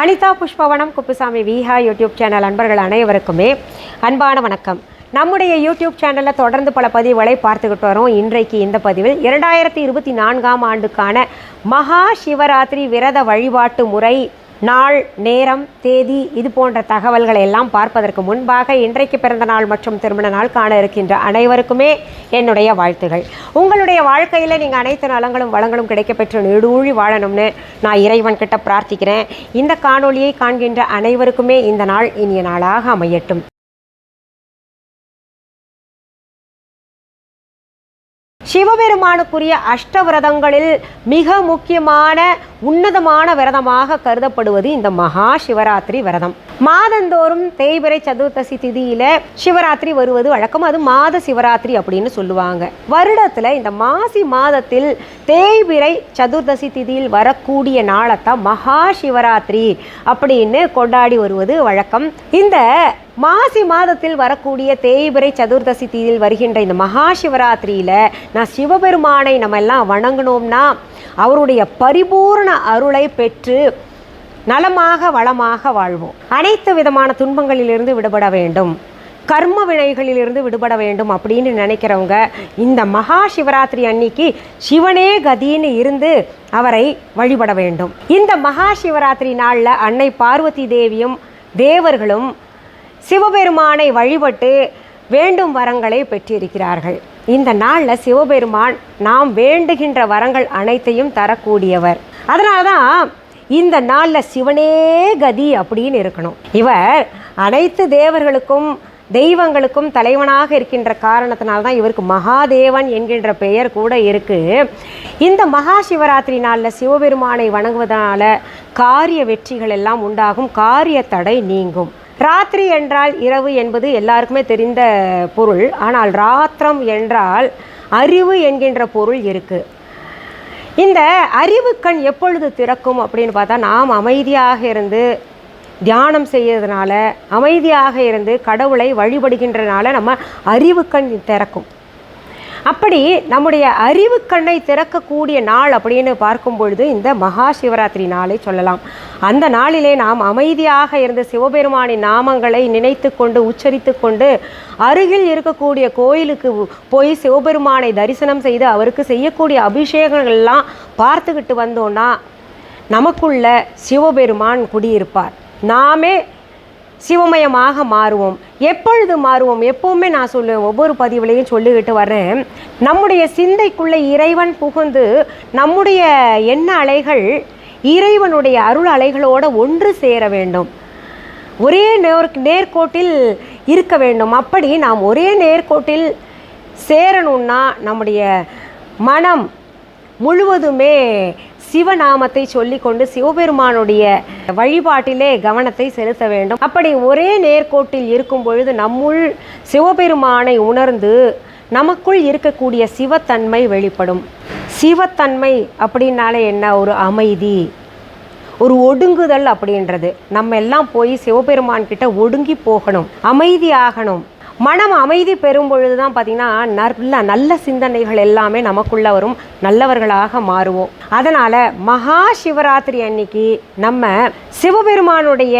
Anitha Pushpavanam Kuppusamy Viha YouTube channel அன்பர்கள் அனைவருக்குமே அன்பான வணக்கம். நம்முடைய யூடியூப் சேனலில் தொடர்ந்து பல பதிவுகளை பார்த்துக்கிட்டு வரோம். இன்றைக்கு இந்த பதிவில் இரண்டாயிரத்தி இருபத்தி நான்காம் ஆண்டுக்கான மகா சிவராத்திரி விரத வழிபாட்டு முறை நாள் நேரம் தேதி இது போன்ற தகவல்களை எல்லாம் பார்ப்பதற்கு முன்பாக இன்றைக்கு பிறந்த நாள் மற்றும் திருமண நாள் காண இருக்கின்ற அனைவருக்குமே என்னுடைய வாழ்த்துகள். உங்களுடைய வாழ்க்கையில் நீங்கள் அனைத்து நலங்களும் வளங்களும் கிடைக்கப்பெற்று நெடுழி வாழணும்னு நான் இறைவன் கிட்ட பிரார்த்திக்கிறேன். இந்த காணொளியை காண்கின்ற அனைவருக்குமே இந்த நாள் இனிய நாளாக அமையட்டும். சிவபெருமானுக்குரிய அஷ்டவிரதங்களில் மிக முக்கியமான உன்னதமான விரதமாக கருதப்படுவது இந்த மகா சிவராத்திரி விரதம். மாதந்தோறும் தேய்பிரை சதுர்த்தசி திதியில சிவராத்திரி வருவது வழக்கம். அது மாத சிவராத்திரி அப்படின்னு சொல்லுவாங்க. வருடத்துல இந்த மாசி மாதத்தில் தேய்பிரை சதுர்தசி திதியில் வரக்கூடிய நாளத்தான் மகா சிவராத்திரி அப்படின்னு கொண்டாடி வருவது வழக்கம். இந்த மாசி மாதத்தில் வரக்கூடிய தேய்பிரை சதுர்தசி தீதியில் வருகின்ற இந்த மகா சிவராத்திரியில் நான் சிவபெருமானை நம்ம எல்லாம் வணங்கினோம்னா அவருடைய பரிபூர்ண அருளை பெற்று நலமாக வளமாக வாழ்வோம். அனைத்து விதமான துன்பங்களிலிருந்து விடுபட வேண்டும். கர்ம வினைகளிலிருந்து விடுபட வேண்டும் அப்படின்னு நினைக்கிறவங்க இந்த மகா சிவராத்திரி அன்னைக்கு சிவனே கதின்னு இருந்து அவரை வழிபட வேண்டும். இந்த மகா சிவராத்திரி நாளில் அன்னை பார்வதி தேவியும் தேவர்களும் சிவபெருமானை வழிபட்டு வேண்டும் வரங்களை பெற்றிருக்கிறார்கள். இந்த நாளில் சிவபெருமான் நாம் வேண்டுகின்ற வரங்கள் அனைத்தையும் தரக்கூடியவர். அதனால தான் இந்த நாளில் சிவனே கதி அப்படின்னு இருக்கணும். இவர் அனைத்து தேவர்களுக்கும் தெய்வங்களுக்கும் தலைவனாக இருக்கின்ற காரணத்தினால தான் இவருக்கு மகாதேவன் என்கின்ற பெயர் கூட இருக்குது இந்த மகா சிவராத்திரி நாளில் சிவபெருமானை வணங்குவதனால காரிய வெற்றிகள் எல்லாம் உண்டாகும் காரிய தடை நீங்கும். ராத்திரி என்றால் இரவு என்பது எல்லாருக்குமே தெரிந்த பொருள். ஆனால் ராத்திரம் என்றால் அறிவு என்கின்ற பொருள் இருக்கு. இந்த அறிவு கண் எப்பொழுது திறக்கும் அப்படின்னு பார்த்தா நாம் அமைதியாக இருந்து தியானம் செய்யறதுனால அமைதியாக இருந்து கடவுளை வழிபடுகின்றனால நம்ம அறிவு கண் திறக்கும். அப்படி நம்முடைய அறிவு கண்ணை திறக்கக்கூடிய நாள் அப்படின்னு பார்க்கும் பொழுது இந்த மகா சிவராத்திரி நாளை சொல்லலாம். அந்த நாளிலே நாம் அமைதியாக இருந்த சிவபெருமானின் நாமங்களை நினைத்து கொண்டு உச்சரித்து கொண்டு அருகில் இருக்கக்கூடிய கோயிலுக்கு போய் சிவபெருமானை தரிசனம் செய்து அவருக்கு செய்யக்கூடிய அபிஷேகங்கள்லாம் பார்த்துக்கிட்டு வந்தோன்னா நமக்குள்ள சிவபெருமான் குடியிருப்பார். நாமே சிவமயமாக மாறுவோம். எப்பொழுது மாறுவோம்? எப்பவுமே நான் சொல்லுவேன் ஒவ்வொரு பதிவுலையும் சொல்லிக்கிட்டு வர்றேன். நம்முடைய சிந்தைக்குள்ளே இறைவன் புகுந்து நம்முடைய எண்ண அலைகள் இறைவனுடைய அருள் அலைகளோட ஒன்று சேர வேண்டும். ஒரே நேர் நேர்கோட்டில் இருக்க வேண்டும். அப்படி நாம் ஒரே நேர்கோட்டில் சேரணும்னா நம்முடைய மனம் முழுவதுமே சிவநாமத்தை சொல்லிக்கொண்டு சிவபெருமானுடைய வழிபாட்டிலே கவனத்தை செலுத்த வேண்டும். அப்படி ஒரே நேர்கோட்டில் இருக்கும் பொழுது நம்முள் சிவபெருமானை உணர்ந்து நமக்குள் இருக்கக்கூடிய சிவத்தன்மை வெளிப்படும். சிவத்தன்மை அப்படின்னாலே என்ன? ஒரு அமைதி ஒரு ஒடுங்குதல் அப்படின்றது. நம்ம எல்லாம் போய் சிவபெருமான் கிட்ட ஒடுங்கி போகணும் அமைதியாகணும் மனம் அமைதி பெறும் பொழுது தான் பார்த்திங்கன்னா நல்ல நல்ல சிந்தனைகள் எல்லாமே நமக்குள்ள வரும். நல்லவர்களாக மாறுவோம். அதனால் மகா சிவராத்திரி அன்னைக்கு நம்ம சிவபெருமானுடைய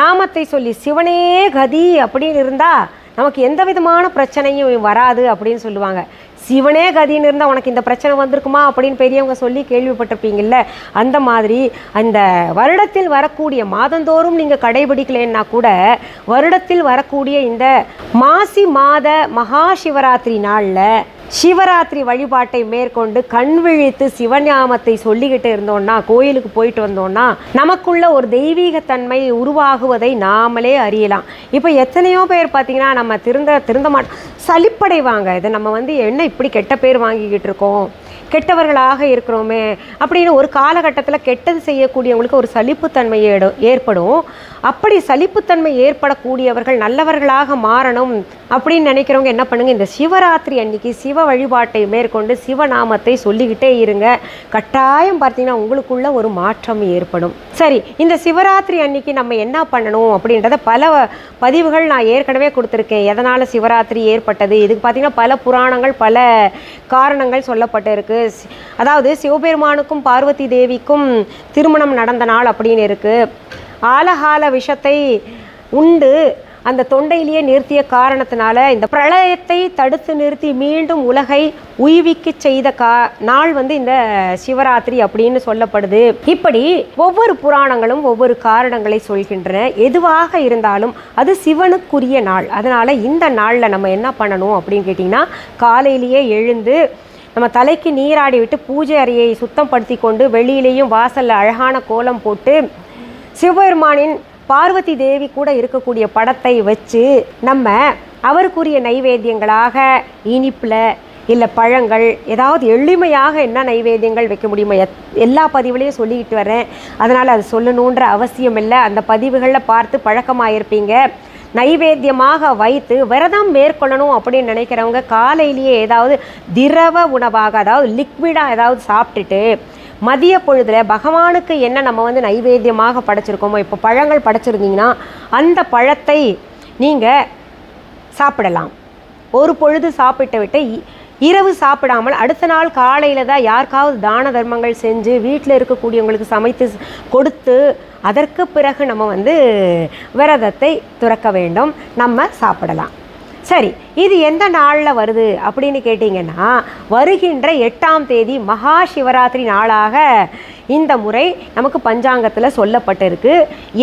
நாமத்தை சொல்லி சிவனே கதி அப்படின்னு இருந்தால் நமக்கு எந்த விதமான பிரச்சனையும் வராது அப்படின்னு சொல்லுவாங்க. சிவனே கதின்னு இருந்தால் உனக்கு இந்த பிரச்சனை வந்திருக்குமா அப்படின்னு பெரியவங்க சொல்லி கேள்விப்பட்டிருப்பீங்கல்ல? அந்த மாதிரி அந்த வருடத்தில் வரக்கூடிய மாதந்தோறும் நீங்கள் கடைபிடிக்கலன்னா கூட வருடத்தில் வரக்கூடிய இந்த மாசி மாத மகா சிவராத்திரி நாளில் சிவராத்திரி வழிபாட்டை மேற்கொண்டு கண் விழித்து சிவஞாமத்தை சொல்லிக்கிட்டு இருந்தோம்னா கோயிலுக்கு போயிட்டு வந்தோம்னா நமக்குள்ள ஒரு தெய்வீகத்தன்மை உருவாகுவதை நாமளே அறியலாம். இப்போ எத்தனையோ பேர் பார்த்தீங்கன்னா நம்ம திருந்த திருந்த மாட்டோம் சலிப்படைவாங்க இது நம்ம வந்து என்ன இப்படி கெட்ட பேர் வாங்கிக்கிட்டு இருக்கோம்? கெட்டவர்களாக இருக்கிறோமே அப்படின்னு ஒரு காலகட்டத்தில் கெட்டது செய்யக்கூடியவங்களுக்கு ஒரு சலிப்புத்தன்மை ஏடும் ஏற்படும். அப்படி சலிப்புத்தன்மை ஏற்படக்கூடியவர்கள் நல்லவர்களாக மாறணும் அப்படின்னு நினைக்கிறவங்க என்ன பண்ணுங்கள் இந்த சிவராத்திரி அன்னைக்கு சிவ வழிபாட்டை மேற்கொண்டு சிவநாமத்தை சொல்லிக்கிட்டே இருங்க. கட்டாயம் பார்த்தீங்கன்னா உங்களுக்குள்ள ஒரு மாற்றம் ஏற்படும். சரி இந்த சிவராத்திரி அன்னைக்கு நம்ம என்ன பண்ணணும் அப்படின்றத பல பதிவுகள் நான் ஏற்கனவே கொடுத்துருக்கேன். எதனால் சிவராத்திரி ஏற்பட்டது? இதுக்கு பார்த்தீங்கன்னா பல புராணங்கள் பல காரணங்கள் சொல்லப்பட்டு இருக்கு அதாவது சிவபெருமானுக்கும் பார்வதி தேவிக்கும் திருமணம் நடந்த நாள் அப்படின்னு இருக்குது ஆலகால விஷத்தை உண்டு. அந்த தொண்டையிலேயே நிறுத்திய காரணத்தினால இந்த பிரளயத்தை தடுத்து நிறுத்தி மீண்டும் உலகை உய்விக்க செய்த கா நாள் வந்து இந்த சிவராத்திரி அப்படின்னு சொல்லப்படுது. இப்படி ஒவ்வொரு புராணங்களும் ஒவ்வொரு காரணங்களை சொல்கின்றன. எதுவாக இருந்தாலும் அது சிவனுக்குரிய நாள். அதனால் இந்த நாளில் நம்ம என்ன பண்ணணும் அப்படின்னு கேட்டிங்கன்னா காலையிலேயே எழுந்து நம்ம தலைக்கு நீராடி விட்டு பூஜை அறையை சுத்தப்படுத்தி கொண்டு வெளியிலேயும் வாசலில் அழகான கோலம் போட்டு சிவபெருமானின் பார்வதி தேவி கூட இருக்கக்கூடிய படத்தை வச்சு நம்ம அவருக்குரிய நைவேத்தியங்களாக இனிப்பில் இல்லை பழங்கள் ஏதாவது எளிமையாக என்ன நைவேத்தியங்கள் வைக்க முடியுமோ எத் எல்லா பதிவுலையும் சொல்லிக்கிட்டு வரேன் அதனால் அது சொல்லணுன்ற அவசியம் இல்லை. அந்த பதிவுகளில் பார்த்து பழக்கமாயிருப்பீங்க. நைவேத்தியமாக வைத்து விரதம் மேற்கொள்ளணும் அப்படின்னு நினைக்கிறவங்க காலையிலேயே ஏதாவது திரவ உணவாக அதாவது லிக்விடாக ஏதாவது சாப்பிட்டுட்டு மதிய பொழுதுல பகவானுக்கு என்ன நம்ம வந்து நைவேத்தியமாக படைச்சிருக்கோமோ இப்போ பழங்கள் படைச்சிருந்தீங்கன்னா அந்த பழத்தை நீங்கள் சாப்பிடலாம். ஒரு பொழுது சாப்பிட்டு விட்டு இ- இரவு சாப்பிடாமல் அடுத்த நாள் காலையில் தான் யாருக்காவது தான தர்மங்கள் செஞ்சு வீட்டில் இருக்கக்கூடியவங்களுக்கு சமைத்து கொடுத்து அதற்கு பிறகு நம்ம வந்து விரதத்தை துறக்க வேண்டும். நம்ம சாப்பிடலாம். சரி இது எந்த நாளில் வருது அப்படின்னு கேட்டிங்கன்னா வருகின்ற எட்டாம் தேதி மகா சிவராத்திரி நாளாக இந்த முறை நமக்கு பஞ்சாங்கத்தில் சொல்லப்பட்டிருக்கு.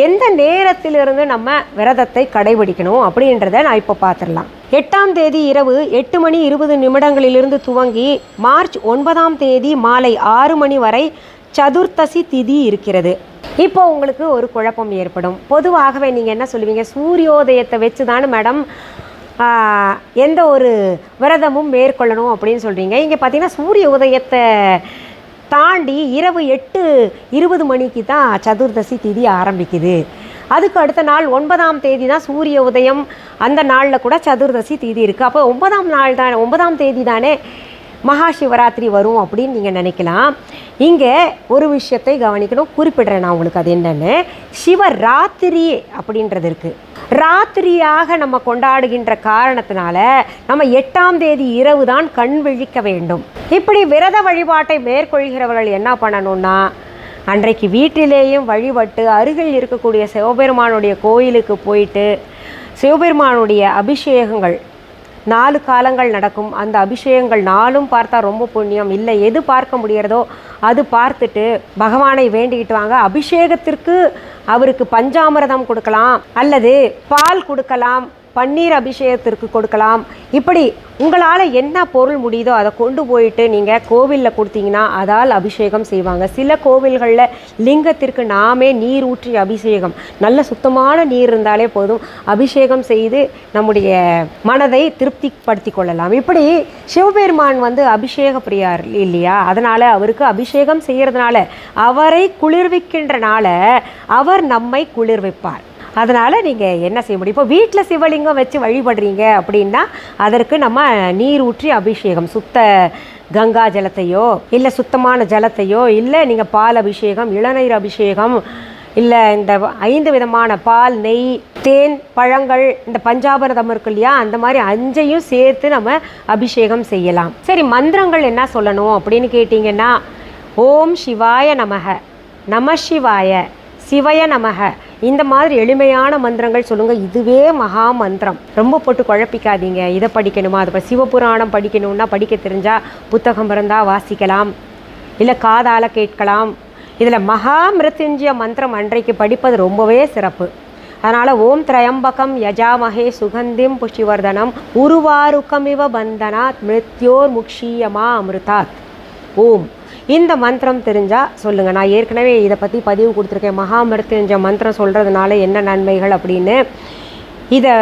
எந்த நேரத்திலிருந்து நம்ம விரதத்தை கடைபிடிக்கணும் அப்படின்றத நான் இப்போ பார்த்துடலாம் எட்டாம் தேதி இரவு எட்டு மணி இருபது நிமிடங்களிலிருந்து துவங்கி மார்ச் ஒன்பதாம் தேதி மாலை ஆறு மணி வரை சதுர்த்தசி திதி இருக்கிறது. இப்போ உங்களுக்கு ஒரு குழப்பம் ஏற்படும். பொதுவாகவே நீங்கள் என்ன சொல்லுவீங்க? சூரியோதயத்தை வச்சு தானே மேடம் எந்த ஒரு விரதமும் மேற்கொள்ளணும் அப்படின்னு சொல்கிறீங்க இங்கே பார்த்தீங்கன்னா சூரிய உதயத்தை தாண்டி இரவு எட்டு இருபது மணிக்கு தான் சதுர்தசி திதி ஆரம்பிக்குது. அதுக்கு அடுத்த நாள் ஒன்பதாம் தேதி தான் சூரிய உதயம். அந்த நாளில் கூட சதுர்தசி தீதி இருக்குது அப்போ ஒன்பதாம் நாள் தான் ஒன்பதாம் தேதி தானே மகா சிவராத்திரி வரும் அப்படின்னு நீங்கள் நினைக்கலாம். இங்கே ஒரு விஷயத்தை கவனிக்கணும். குறிப்பிடுறேன் நான் உங்களுக்கு அது என்னென்னு. சிவராத்திரி அப்படின்றது இருக்குது ராத்திரியாக நம்ம கொண்டாடுகின்ற காரணத்தினால நம்ம எட்டாம் தேதி இரவு தான் கண் விழிக்க வேண்டும். இப்படி விரத வழிபாட்டை மேற்கொள்கிறவர்கள் என்ன பண்ணணும்னா அன்றைக்கு வீட்டிலேயும் வழிபட்டு அருகில் இருக்கக்கூடிய சிவபெருமானுடைய கோயிலுக்கு போயிட்டு சிவபெருமானுடைய அபிஷேகங்கள் நாலு காலங்கள் நடக்கும். அந்த அபிஷேகங்கள் நாளும் பார்த்தா ரொம்ப புண்ணியம். இல்லை எது பார்க்க முடியறதோ அது பார்த்துட்டு பகவானை வேண்டிக்கிட்டு வாங்க. அபிஷேகத்திற்கு அவருக்கு பஞ்சாமிரதம் கொடுக்கலாம். அல்லது பால் கொடுக்கலாம். பன்னீர் அபிஷேகத்திற்கு கொடுக்கலாம். இப்படி உங்களால் என்ன பொருள் முடியுதோ அதை கொண்டு போயிட்டு நீங்கள் கோவிலில் கொடுத்தீங்கன்னா அதால் அபிஷேகம் செய்வாங்க. சில கோவில்களில் லிங்கத்திற்கு நாமே நீர் ஊற்றி அபிஷேகம். நல்ல சுத்தமான நீர் இருந்தாலே போதும். அபிஷேகம் செய்து நம்முடைய மனதை திருப்திப்படுத்தி கொள்ளலாம். இப்படி சிவபெருமான் வந்து அபிஷேக பிரியார் இல்லையா? அதனால் அவருக்கு அபிஷேகம் செய்கிறதுனால அவரை குளிர்விக்கின்றனால அவர் நம்மை குளிர்விப்பார். அதனால் நீங்கள் என்ன செய்ய முடியும்? இப்போ வீட்டில் சிவலிங்கம் வச்சு வழிபடுறீங்க அப்படின்னா அதற்கு நம்ம நீர் ஊற்றி அபிஷேகம் சுத்த கங்கா ஜலத்தையோ இல்லை சுத்தமான ஜலத்தையோ இல்லை நீங்கள் பால் அபிஷேகம் இளநீர் அபிஷேகம் இல்லை இந்த ஐந்து விதமான பால் நெய் தேன் பழங்கள் இந்த பஞ்சாபரதம் இருக்கு இல்லையா அந்த மாதிரி அஞ்சையும் சேர்த்து நம்ம அபிஷேகம் செய்யலாம். சரி மந்திரங்கள் என்ன சொல்லணும் அப்படின்னு கேட்டிங்கன்னா ஓம் சிவாய நமக நம சிவாய. சிவய நமக. இந்த மாதிரி எளிமையான மந்திரங்கள் சொல்லுங்க. இதுவே மகா மந்திரம். ரொம்ப போட்டு குழப்பிக்காதீங்க. இதை படிக்கணுமா? அது சிவபுராணம் படிக்கணும்னா படிக்க தெரிஞ்சா புத்தகம் இருந்தால் வாசிக்கலாம். இல்லை காதால் கேட்கலாம். இதில் மகா மிருத்யுஞ்சய மந்திரம் அன்றைக்கு படிப்பது ரொம்பவே சிறப்பு. அதனால் ஓம் திரையம்பகம் யஜாமகே சுகந்திம் புஷிவர்தனம் உருவாருக்கமிவ பந்தனாத் மிருத்யோர் முக்ஷீயமா அமிர்தாத். ஓம். இந்த மந்திரம் தெரிஞ்சால் சொல்லுங்கள் நான் ஏற்கனவே இதை பற்றி பதிவு கொடுத்துருக்கேன். மகாமிருத்யுஞ்ச மந்திரம் சொல்கிறதுனால என்ன நன்மைகள் அப்படின்னு. இதை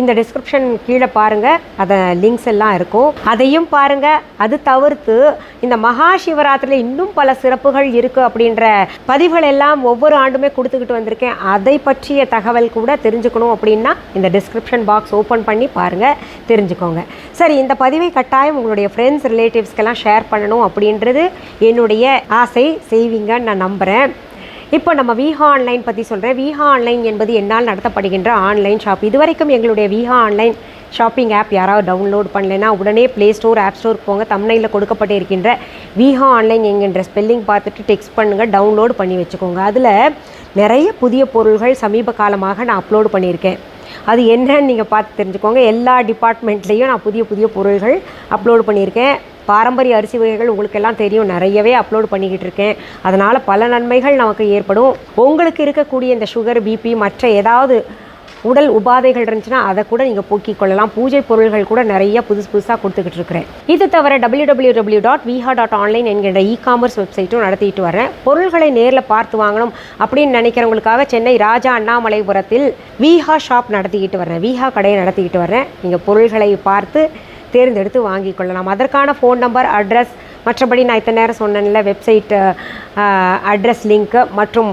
இந்த டிஸ்கிரிப்ஷன் கீழே பாருங்கள் அதை லிங்க்ஸ் எல்லாம் இருக்கும். அதையும் பாருங்கள் அது தவிர்த்து இந்த மகா சிவராத்திரியில் இன்னும் பல சிறப்புகள் இருக்குது அப்படின்ற பதிவுகள் எல்லாம் ஒவ்வொரு ஆண்டுமே கொடுத்துக்கிட்டு வந்திருக்கேன். அதை பற்றிய தகவல் கூட தெரிஞ்சுக்கணும் அப்படின்னா இந்த டிஸ்கிரிப்ஷன் பாக்ஸ் ஓப்பன் பண்ணி பாருங்கள் தெரிஞ்சுக்கோங்க. சரி இந்த பதிவை கட்டாயம் உங்களுடைய ஃப்ரெண்ட்ஸ் ரிலேட்டிவ்ஸ்க்கெல்லாம் ஷேர் பண்ணணும் அப்படின்றது என்னுடைய ஆசை. செய்வீங்கன்னு நான் நம்புகிறேன் இப்போ நம்ம விஹா ஆன்லைன் பற்றி சொல்கிறேன் விஹா ஆன்லைன் என்பது என்னால் நடத்தப்படுகின்ற ஆன்லைன் ஷாப் இதுவரைக்கும் எங்களுடைய விஹா ஆன்லைன் ஷாப்பிங் ஆப் யாராவது டவுன்லோட் பண்ணலைன்னா உடனே ப்ளே ஸ்டோர் ஆப் ஸ்டோர் போங்க. தமிழில் கொடுக்கப்பட்டு இருக்கின்ற விஹா ஆன்லைன் என்கின்ற ஸ்பெல்லிங் பார்த்துட்டு டெக்ஸ்ட் பண்ணுங்கள் டவுன்லோட் பண்ணி வச்சுக்கோங்க. அதில் நிறைய புதிய பொருள்கள் சமீப காலமாக நான் அப்லோட் பண்ணியிருக்கேன். அது என்னன்னு நீங்கள் பார்த்து தெரிஞ்சுக்கோங்க. எல்லா டிபார்ட்மெண்ட்லேயும் நான் புதிய புதிய பொருள்கள் அப்லோடு பண்ணியிருக்கேன். பாரம்பரிய அரிசி வகைகள் உங்களுக்கு எல்லாம் தெரியும். நிறையவே அப்லோடு பண்ணிக்கிட்டு இருக்கேன். அதனால் பல நன்மைகள் நமக்கு ஏற்படும். உங்களுக்கு இருக்கக்கூடிய இந்த சுகர் பிபி மற்ற ஏதாவது உடல் உபாதைகள் இருந்துச்சுன்னா அதை கூட நீங்கள் போக்கிக் கொள்ளலாம். பூஜை பொருள்கள் கூட நிறைய புதுசு புதுசாக கொடுத்துக்கிட்டு இருக்கிறேன். இது தவிர W W W dot Viha dot online என்கின்ற இ காமர்ஸ் வெப்சைட்டும் நடத்திட்டு வரேன். பொருள்களை நேரில் பார்த்து வாங்கணும் அப்படின்னு நினைக்கிறவங்களுக்காக சென்னை ராஜா அண்ணாமலைபுரத்தில் விஹா ஷாப் நடத்திக்கிட்டு வரேன். விஹா கடையை நடத்திக்கிட்டு வரேன். நீங்கள் பொருள்களை பார்த்து தேர்ந்தெடுத்து வாங்கிக் கொள்ளலாம். அதற்கான ஃபோன் நம்பர் அட்ரஸ் மற்றபடி நான் இத்தனை நேரம் சொன்னேன்ல வெப்சைட் அட்ரஸ் லிங்க்கு மற்றும்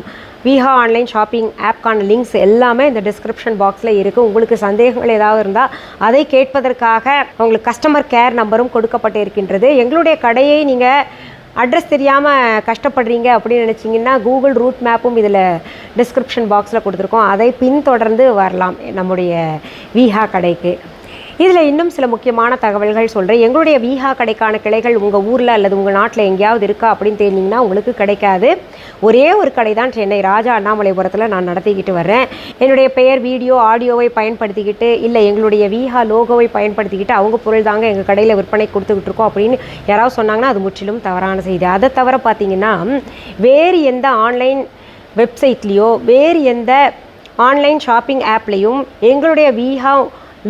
விஹா ஆன்லைன் ஷாப்பிங் ஆப்க்கான லிங்க்ஸ் எல்லாமே இந்த டிஸ்கிரிப்ஷன் பாக்ஸில் இருக்குது உங்களுக்கு சந்தேகங்கள் ஏதாவது இருந்தால் அதை கேட்பதற்காக உங்களுக்கு கஸ்டமர் கேர் நம்பரும் கொடுக்கப்பட்டு இருக்கின்றது. எங்களுடைய கடையை நீங்கள் அட்ரஸ் தெரியாமல் கஷ்டப்படுறீங்க அப்படின்னு நினச்சிங்கன்னா கூகுள் ரூட் மேப்பும் இதில் டிஸ்கிரிப்ஷன் பாக்ஸில் கொடுத்துருக்கோம். அதை பின்தொடர்ந்து வரலாம் நம்முடைய விஹா கடைக்கு. இதில் இன்னும் சில முக்கியமான தகவல்கள் சொல்கிறேன் எங்களுடைய விஹா கடைக்கான கிளைகள் உங்கள் ஊரில் அல்லது உங்கள் நாட்டில் எங்கேயாவது இருக்கா அப்படின்னு தெரிஞ்சிங்கன்னா உங்களுக்கு கிடைக்காது. ஒரே ஒரு கடை தான் சென்னை ராஜா அண்ணாமலைபுரத்தில் நான் நடத்திக்கிட்டு வர்றேன். என்னுடைய பெயர் வீடியோ ஆடியோவை பயன்படுத்திக்கிட்டு இல்லை எங்களுடைய வீஹா லோகோவை பயன்படுத்திக்கிட்டு அவங்க பொருள் தாங்க எங்கள் கடையில் விற்பனை கொடுத்துக்கிட்டு இருக்கோம் அப்படின்னு யாராவது சொன்னாங்கன்னா அது முற்றிலும் தவறான செய்தி. அதை தவிர பார்த்தீங்கன்னா வேறு எந்த ஆன்லைன் வெப்சைட்லேயோ வேறு எந்த ஆன்லைன் ஷாப்பிங் ஆப்லேயும் எங்களுடைய விஹா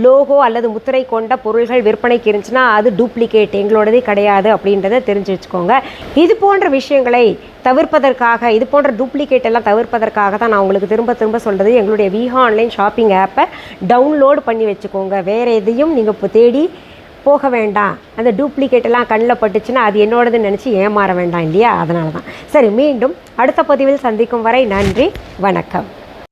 லோகோ அல்லது முத்திரை கொண்ட பொருள்கள் விற்பனைக்கு இருந்துச்சுன்னா அது டூப்ளிகேட் எங்களோடதே கிடையாது அப்படின்றத தெரிஞ்சு வச்சுக்கோங்க. இது போன்ற விஷயங்களை தவிர்ப்பதற்காக இது போன்ற டூப்ளிகேட் எல்லாம் தவிர்ப்பதற்காக தான் நான் உங்களுக்கு திரும்ப திரும்ப சொல்கிறது எங்களுடைய வீஹா ஆன்லைன் ஷாப்பிங் ஆப்பை டவுன்லோட் பண்ணி வச்சுக்கோங்க. வேறு எதையும் நீங்கள் இப்போ தேடி போக வேண்டாம். அந்த டூப்ளிகேட் எல்லாம் கண்ணில் பட்டுச்சுன்னா அது என்னோடதுன்னு நினச்சி ஏமாற வேண்டாம் இல்லையா? அதனால தான். சரி மீண்டும் அடுத்த பதிவில் சந்திக்கும் வரை நன்றி வணக்கம்.